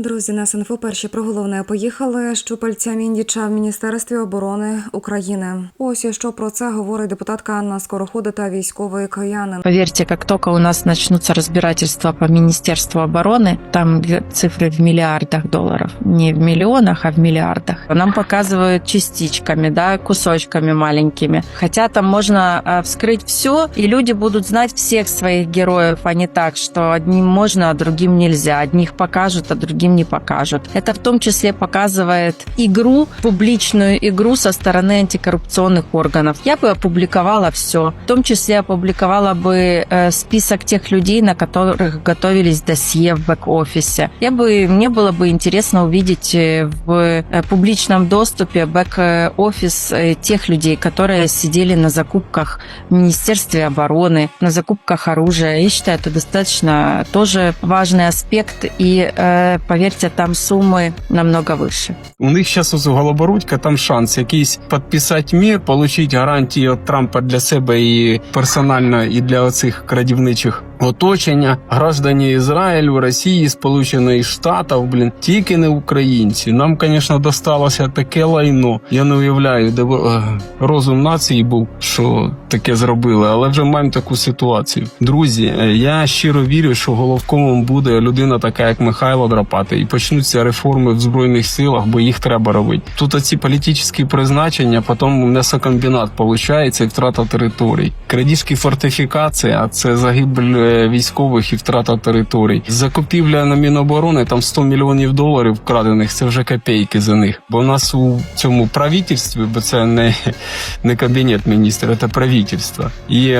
Друзі, нас інфо перші про головне поїхали. Щупальця Міндіча в міністерстві оборони України. Ось і що про це говорить депутатка Анна Скорохода та військовий киянин. Поверьте, как только у нас начнутся разбирательства по Министерству обороны, там г- цифры в миллиардах долларов, не в миллионах, а в миллиардах. Нам показывают частичками, да, кусочками маленькими. Хотя там можно э, вскрыть все, и люди будут знать всех своих героев, а не так, что одним можно, а другим нельзя. Одних покажут, а другим не покажут. Это в том числе показывает игру, публичную игру со стороны антикоррупционных органов. Я бы опубликовала все. В том числе опубликовала бы э, список тех людей, на которых готовились досье в бэк-офисе. Я бы, мне было бы интересно увидеть э, в э, публичном доступе бэк-офис тех людей, которые сидели на закупках в Министерстве обороны, на закупках оружия. Я считаю, это достаточно тоже важный аспект. И, э, поверьте, там суммы намного выше. У них сейчас у Голобородька там шанс якийсь підписати мір, получить гарантії від Трампа для себе і персонально, і для оцих крадівничих оточення. Граждані Ізраїлю, Росії, Сполучених Штатів, блін, тільки не українці. Нам, звісно, досталося таке лайно. Я не уявляю, де е, розум нації був, що таке зробили, але вже маємо таку ситуацію. Друзі, е, я щиро вірю, що головкомом буде людина така, як Михайло Драпати, і почнуться реформи в збройних силах, бо їх треба робити. Тут оці політичні призначення, потім м'ясокомбінат виходить і втрата територій. Крадіжки фортифікація це загибель е, військових і втрата територій. Закупівля на Міноборони там 100 мільйонів доларів вкрадених. Це вже копійки за них. Бо у нас у цьому правительстві, бо це не, не кабінет міністрів, це правительство. І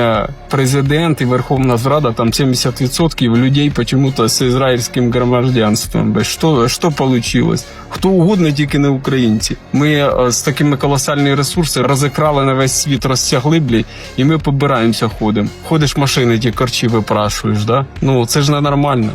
президент і Верховна Зрада там 70% людей почему-то з ізраїльським громадянством. Що, що получилось? Хто угодно, тільки не українці. Ми е, з такими колосальні ресурси розікрали на весь світ, розтягли блі, і ми побираємося ходимо. Ходиш машини, ті корчі випрашуєш, да? Ну це ж ненормально.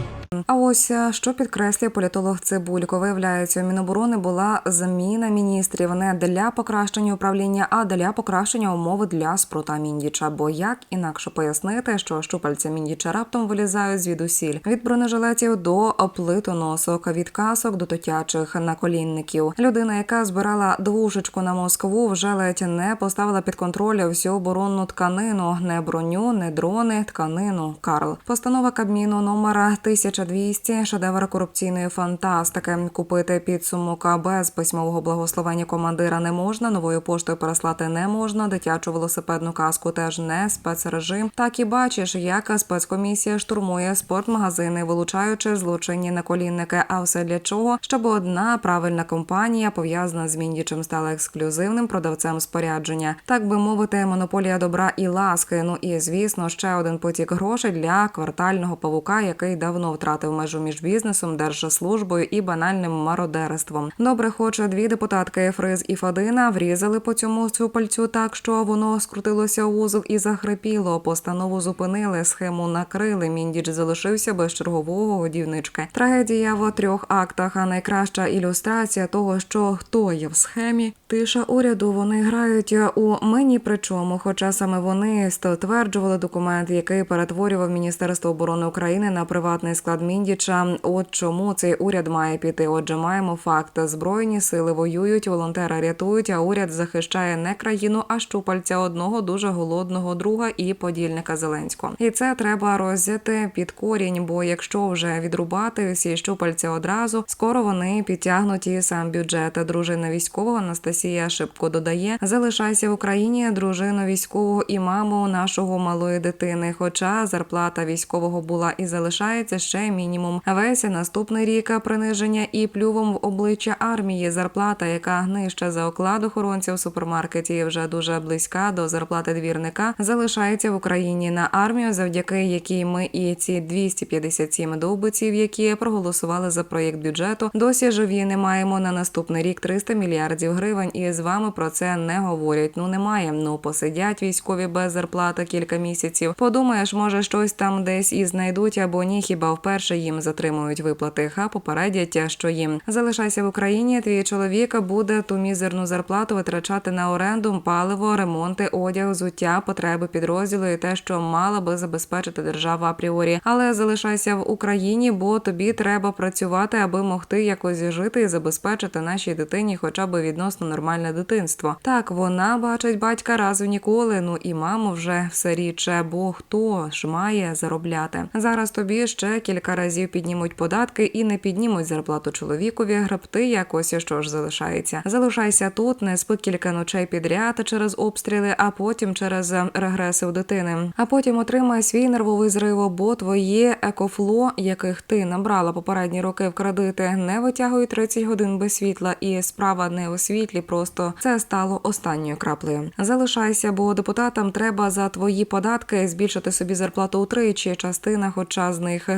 А ось е, що підкреслює політолог Цибулько. Виявляється, у Міноборони була заміна міністрів не для покращення управління, а для покращення умови для спрута Міндіча. Бо як інакше пояснити, що щупальця Міндіча раптом вилізають звідусіль від бронежилетів до плитоносок, від касок до тотячих наколінників. Людина, яка збирала двушечку на Москву, вже ледь не поставила під контроль всю оборонну тканину, не броню, не дрони, тканину. Карл. Постанова Кабміну номера 1200, шедевр корупційної фантастики. Купити підсумок без письмового благословення командира не можна. Новою поштою переслати не можна. Дитячу велосипедну каску теж не спецрежим. Так і бачиш, як спецкомісія штурмує спортмагазини, вилучаючи злочинні наколінники. А все для чого? Щоб одна правильна компанія пов'язана з Міндічем стала ексклюзивним продавцем спорядження, так би мовити, монополія добра і ласки. Ну і звісно, ще один потік грошей для квартального павука, який давно втратив межу між бізнесом, держслужбою і банальним мародерством. Добре, хоч дві депутатки Фриз і Фадина врізали по цьому цю пальцю так, що воно скрутилося у вузол і захрипіло. Постанову зупинили, схему накрили. Міндіч залишився без чергового годівнички. Трагедія в трьох актах. А найкраща ілюстрація того, що хто є в схемі. Тиша уряду вони грають у мені причому, хоча саме вони стверджували документ, який перетворював Міністерство оборони України на приватний склад Міндіча. От чому цей уряд має піти. Отже, маємо факт: збройні сили воюють, волонтери рятують, а уряд захищає не країну, а щупальця одного дуже голодного друга і подільника Зеленського. І це треба роззяти під корінь. Бо якщо вже відрубати всі щупальця одразу, скоро вони підтягнуть і сам бюджет. Дружина військового Анастасія Шипко додає: залишайся в Україні, дружину військового і маму нашого малої дитини. Хоча зарплата військового була і залишається ще мінімум. Весь наступний рік приниження і плювом в обличчя армії. Зарплата, яка нижча за оклад охоронця в супермаркеті, вже дуже близька до зарплати двірника, залишається в Україні на армію, завдяки якій ми і ці 257 довбиців, які проголосували за проєкт бюджету, досі живі не маємо на наступний рік 300 мільярдів гривень. І з вами про це не говорять. Ну немає. Ну посидять військові без зарплати кілька місяців. Подумаєш, може щось там десь і знайдуть або ні. Хіба вперше їм їм затримують виплати, а попередять, що їм залишайся в Україні. Твій чоловік буде ту мізерну зарплату витрачати на оренду, паливо, ремонти, одяг, взуття, потреби підрозділу і те, що мала би забезпечити держава апріорі. Але залишайся в Україні, бо тобі треба працювати, аби могти якось жити і забезпечити нашій дитині, хоча б відносно нормальне дитинство. Так вона бачить батька разу ніколи. Ну і маму вже все рідше, бо хто ж має заробляти. Зараз тобі ще кілька разів піднімуть податки і не піднімуть зарплату чоловікові. Гребти якось що ж залишається. Залишайся тут, не спи кілька ночей підряд через обстріли, а потім через регреси у дитини. А потім отримай свій нервовий зрив, бо твоє екофло, яких ти набрала попередні роки в кредити, не витягують 30 годин без світла, і справа не у світлі. Просто це стало останньою краплею. Залишайся, бо депутатам треба за твої податки збільшити собі зарплату утричі. Частина, хоча з них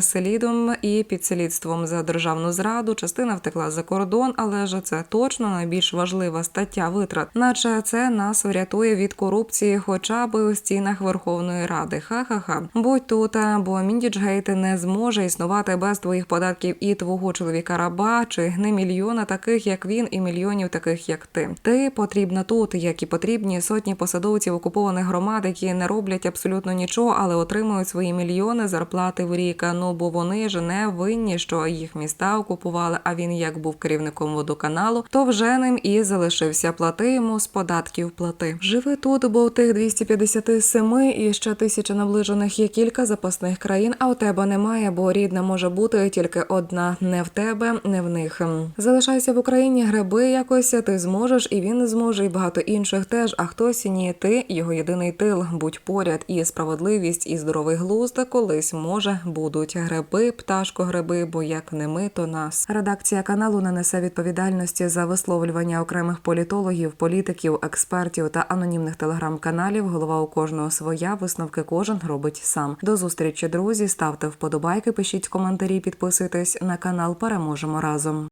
слідом і підслідством за державну зраду, частина втекла за кордон, але ж це точно найбільш важлива стаття витрат. Наче це нас врятує від корупції, хоча б у стінах Верховної Ради. Ха-ха-ха. Будь тут, бо Міндіджгейт не зможе існувати без твоїх податків і твого чоловіка раба, чи не мільйона таких, як він, і мільйонів таких, як ти. Ти потрібна тут, як і потрібні сотні посадовців окупованих громад, які не роблять абсолютно нічого, але отримують свої мільйони зарплати в рік. Ну бо вони ж не винні, що їх міста окупували. А він як був керівником водоканалу, то вже ним і залишився. Плати йому з податків плати. Живи тут, бо у тих 257 і ще тисяча наближених є кілька запасних країн. А у тебе немає, бо рідна може бути тільки одна. Не в тебе, не в них. Залишайся в Україні, греби якось. Ти зможеш, і він зможе, і багато інших теж. А хтось ні, ти його єдиний тил. Будь поряд, і справедливість, і здоровий глузд колись може будуть греби, пташко гриби, бо як не ми, то нас. Редакція каналу не несе відповідальності за висловлювання окремих політологів, політиків, експертів та анонімних телеграм-каналів. Голова у кожного своя. Висновки кожен робить сам. До зустрічі, друзі. Ставте вподобайки, пишіть коментарі, підписуйтесь на канал. Переможемо разом.